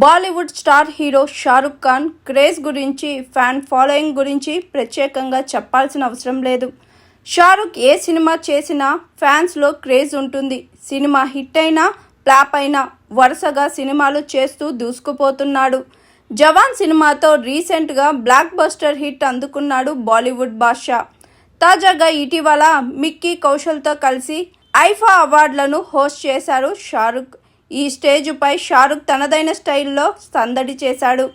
Bollywood star hero Shahrukh Khan craze గురించి fan following గురించి ప్రత్యేకంగా చెప్పాల్సిన అవసరం లేదు. షారుఖ్ ఏ సినిమా చేసినా ఫ్యాన్స్లో క్రేజ్ ఉంటుంది. సినిమా హిట్ అయినా ఫ్లాప్ అయినా వరుసగా సినిమాలు చేస్తూ దూసుకుపోతున్నాడు. జవాన్ సినిమాతో రీసెంట్గా బ్లాక్ బస్టర్ హిట్ అందుకున్నాడు బాలీవుడ్ బాద్షా తాజాగా ఇటీవల మిక్కీ కౌశల్తో కలిసి ఐఫా అవార్డులను హోస్ట్ చేశారు షారుఖ్. ఈ స్టేజ్పై షారుఖ్ తనదైన స్టైల్లో సందడి చేశాడు.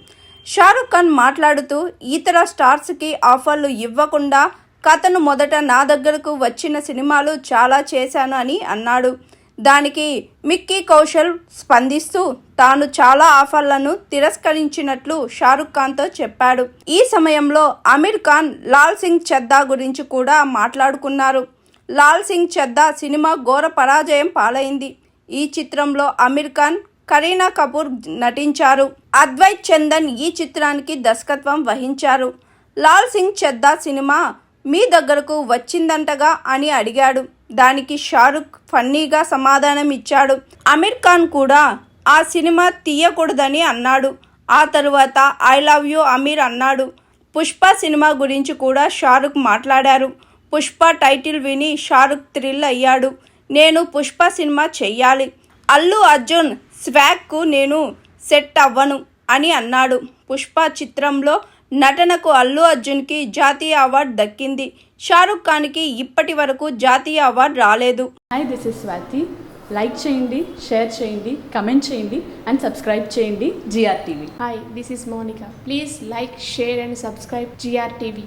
షారుఖ్ ఖాన్ మాట్లాడుతూ ఇతర స్టార్స్కి ఆఫర్లు ఇవ్వకుండా కథను మొదట నా దగ్గరకు వచ్చిన సినిమాలు చాలా చేశాను అని అన్నాడు. దానికి మిక్కీ కౌశల్ స్పందిస్తూ తాను చాలా ఆఫర్లను తిరస్కరించినట్లు షారుఖ్ ఖాన్తో చెప్పాడు. ఈ సమయంలో అమీర్ ఖాన్ లాల్ సింగ్ చద్దా గురించి కూడా మాట్లాడుకున్నారు. లాల్ సింగ్ చద్దా సినిమా ఘోర పరాజయం పాలైంది. ఈ చిత్రంలో అమీర్ ఖాన్ కరీనా కపూర్ నటించారు. అద్వైత్ చందన్ ఈ చిత్రానికి దర్శకత్వం వహించారు. లాల్ సింగ్ చెద్దా సినిమా మీ దగ్గరకు వచ్చిందంటగా అని అడిగాడు. దానికి షారుఖ్ ఫన్నీగా సమాధానం ఇచ్చాడు. అమీర్ ఖాన్ కూడా ఆ సినిమా తీయకూడదని అన్నాడు. ఆ తరువాత ఐ లవ్ యూ అమీర్ అన్నాడు. పుష్ప సినిమా గురించి కూడా షారుఖ్ మాట్లాడారు. పుష్ప టైటిల్ విని షారుఖ్ థ్రిల్ అయ్యాడు. నేను పుష్ప సినిమా చెయ్యాలి. అల్లు అర్జున్ స్వాగ్కు నేను సెట్ అవ్వను అని అన్నాడు. పుష్ప చిత్రంలో నటనకు అల్లు అర్జున్కి జాతీయ అవార్డు దక్కింది. షారుఖ్ ఖాన్కి ఇప్పటి వరకు జాతీయ అవార్డు రాలేదు. Hi this is Swathi like చేయండి షేర్ చేయండి కమెంట్ చేయండి అండ్ సబ్స్క్రైబ్ చేయండి GR TV Hi, this is Monica. Please like, share, and subscribe GRTV.